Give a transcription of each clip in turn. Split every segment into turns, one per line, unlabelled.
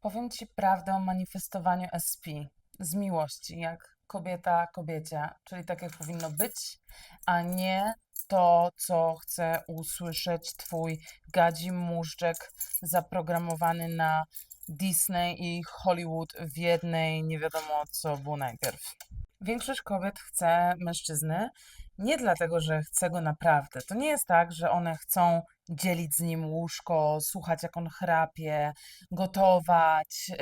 Powiem ci prawdę o manifestowaniu SP z miłości, jak kobieta kobiecie, czyli tak jak powinno być, a nie to, co chce usłyszeć twój gadzi móżdżek zaprogramowany na Disney i Hollywood w jednej, nie wiadomo co było najpierw. Większość kobiet chce mężczyzny nie dlatego, że chce go naprawdę. To nie jest tak, że one chcą dzielić z nim łóżko, słuchać jak on chrapie, gotować y,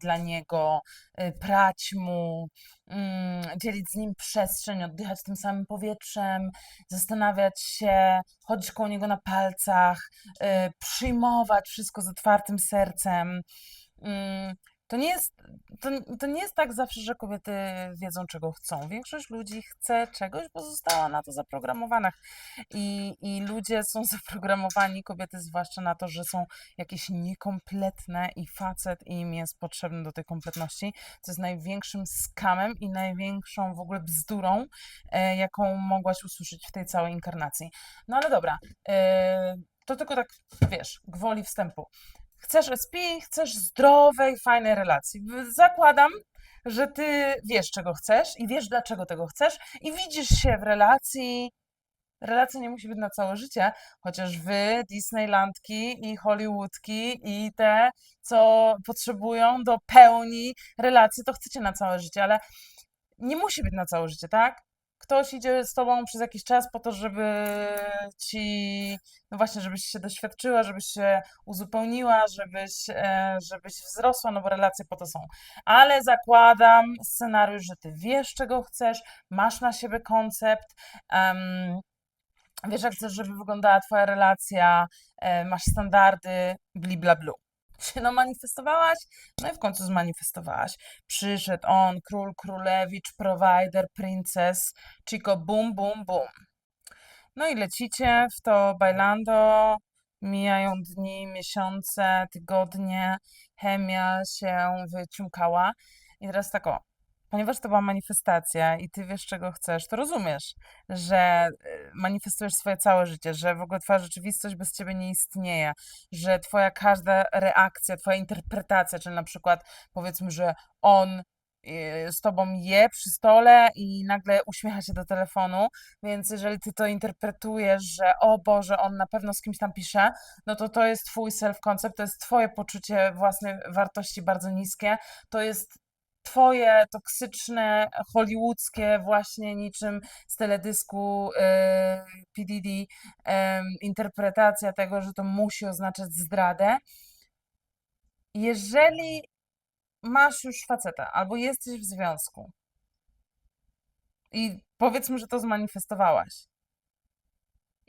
dla niego, y, prać mu, mm, dzielić z nim przestrzeń, oddychać tym samym powietrzem, zastanawiać się, chodzić koło niego na palcach, y, przyjmować wszystko z otwartym sercem. Mm, To nie jest, to, to nie jest tak zawsze, że kobiety wiedzą, czego chcą. Większość ludzi chce czegoś, bo została na to zaprogramowana. I, I ludzie są zaprogramowani, kobiety zwłaszcza na to, że są jakieś niekompletne i facet im jest potrzebny do tej kompletności, co jest największym skamem i największą w ogóle bzdurą, e, jaką mogłaś usłyszeć w tej całej inkarnacji. No ale dobra, e, to tylko tak, wiesz, gwoli wstępu. Chcesz SP, chcesz zdrowej, fajnej relacji. Zakładam, że ty wiesz, czego chcesz i wiesz, dlaczego tego chcesz i widzisz się w relacji. Relacja nie musi być na całe życie, chociaż wy, Disneylandki i Hollywoodki i te, co potrzebują do pełni relacji, to chcecie na całe życie, ale nie musi być na całe życie, tak? Ktoś idzie z tobą przez jakiś czas po to, żeby ci, no właśnie, żebyś się doświadczyła, żebyś się uzupełniła, żebyś, e, żebyś wzrosła, no bo relacje po to są. Ale zakładam scenariusz, że ty wiesz, czego chcesz, masz na siebie koncept, em, wiesz, jak chcesz, żeby wyglądała twoja relacja, e, masz standardy, bli bla blu. Się no manifestowałaś? No i w końcu zmanifestowałaś. Przyszedł on, król, królewicz, provider, princes, chico, bum, bum, bum. No i lecicie w to bailando, mijają dni, miesiące, tygodnie, chemia się wyciumkała. I teraz tak o, ponieważ to była manifestacja i ty wiesz, czego chcesz, to rozumiesz, że y, manifestujesz swoje całe życie, że w ogóle twoja rzeczywistość bez ciebie nie istnieje, że twoja każda reakcja, twoja interpretacja, czyli na przykład powiedzmy, że on y, z tobą je przy stole i nagle uśmiecha się do telefonu, więc jeżeli ty to interpretujesz, że o Boże, on na pewno z kimś tam pisze, no to to jest twój self-concept, to jest twoje poczucie własnej wartości bardzo niskie, to jest twoje toksyczne, hollywoodzkie, właśnie niczym z teledysku e, PDD, interpretacja tego, że to musi oznaczać zdradę. Jeżeli masz już faceta albo jesteś w związku i powiedzmy, że to zmanifestowałaś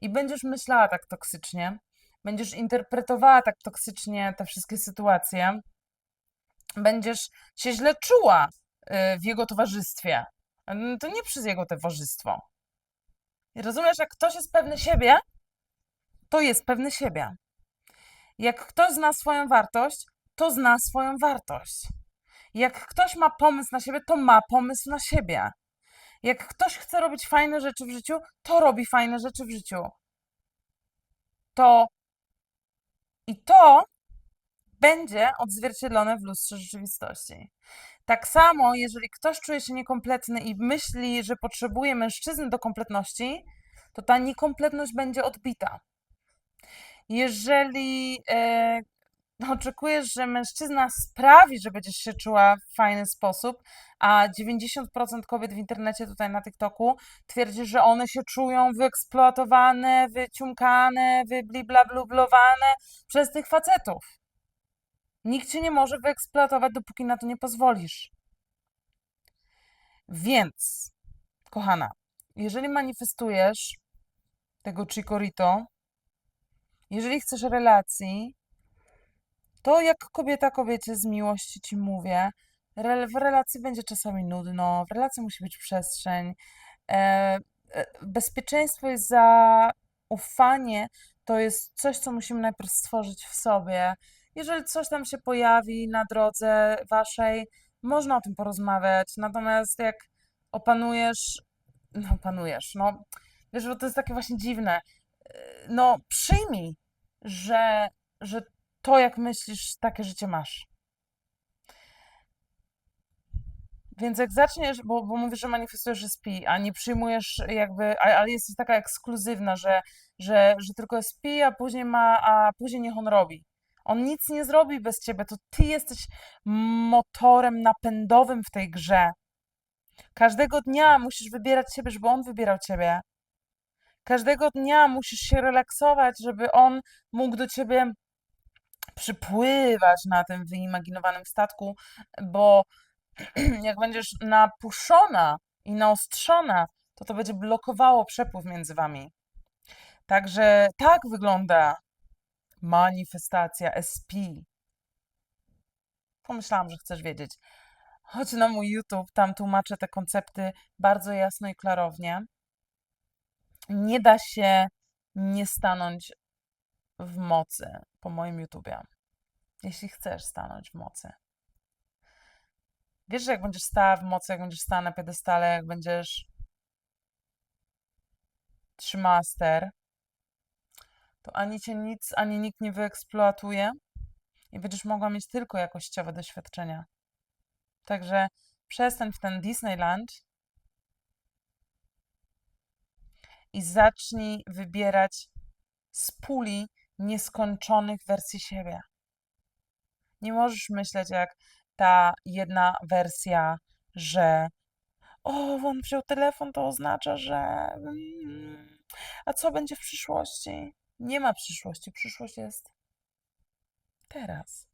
i będziesz myślała tak toksycznie, będziesz interpretowała tak toksycznie te wszystkie sytuacje, będziesz się źle czuła y, w jego towarzystwie. To nie przez jego towarzystwo. I rozumiesz, jak ktoś jest pewny siebie, to jest pewny siebie. Jak ktoś zna swoją wartość, to zna swoją wartość. Jak ktoś ma pomysł na siebie, to ma pomysł na siebie. Jak ktoś chce robić fajne rzeczy w życiu, to robi fajne rzeczy w życiu. To i to będzie odzwierciedlone w lustrze rzeczywistości. Tak samo, jeżeli ktoś czuje się niekompletny i myśli, że potrzebuje mężczyzny do kompletności, to ta niekompletność będzie odbita. Jeżeli e, oczekujesz, że mężczyzna sprawi, że będziesz się czuła w fajny sposób, a 90% kobiet w internecie tutaj na TikToku twierdzi, że one się czują wyeksploatowane, wyciumkane, wybliblablowane przez tych facetów. Nikt cię nie może wyeksploatować, dopóki na to nie pozwolisz. Więc, kochana, jeżeli manifestujesz tego chikorito, jeżeli chcesz relacji, to jak kobieta kobiecie z miłości ci mówię, w relacji będzie czasami nudno, w relacji musi być przestrzeń. E, e, bezpieczeństwo jest za ufanie, to jest coś, co musimy najpierw stworzyć w sobie. Jeżeli coś tam się pojawi na drodze waszej, można o tym porozmawiać. Natomiast jak opanujesz, no opanujesz, no wiesz, bo to jest takie właśnie dziwne. Yy, no przyjmij, że, że to jak myślisz, takie życie masz. Więc jak zaczniesz, bo, bo mówisz, że manifestujesz SP, a nie przyjmujesz jakby, ale jesteś taka ekskluzywna, że, że, że tylko SP, a później ma, a później niech on robi. On nic nie zrobi bez ciebie, to ty jesteś motorem napędowym w tej grze. Każdego dnia musisz wybierać siebie, żeby on wybierał ciebie. Każdego dnia musisz się relaksować, żeby on mógł do ciebie przypływać na tym wyimaginowanym statku, bo jak będziesz napuszona i naostrzona, to to będzie blokowało przepływ między wami. Także tak wygląda manifestacja SP. Pomyślałam, że chcesz wiedzieć. Chodź na mój YouTube, tam tłumaczę te koncepty bardzo jasno i klarownie. Nie da się nie stanąć w mocy po moim YouTubie, jeśli chcesz stanąć w mocy. Wiesz, że jak będziesz stała w mocy, jak będziesz stała na piedestale, jak będziesz trzymała ster, to ani cię nic, ani nikt nie wyeksploatuje i będziesz mogła mieć tylko jakościowe doświadczenia. Także przestań w ten Disneyland i zacznij wybierać z puli nieskończonych wersji siebie. Nie możesz myśleć jak ta jedna wersja, że o, on wziął telefon, to oznacza, że mm, a co będzie w przyszłości? Nie ma przyszłości. Przyszłość jest teraz.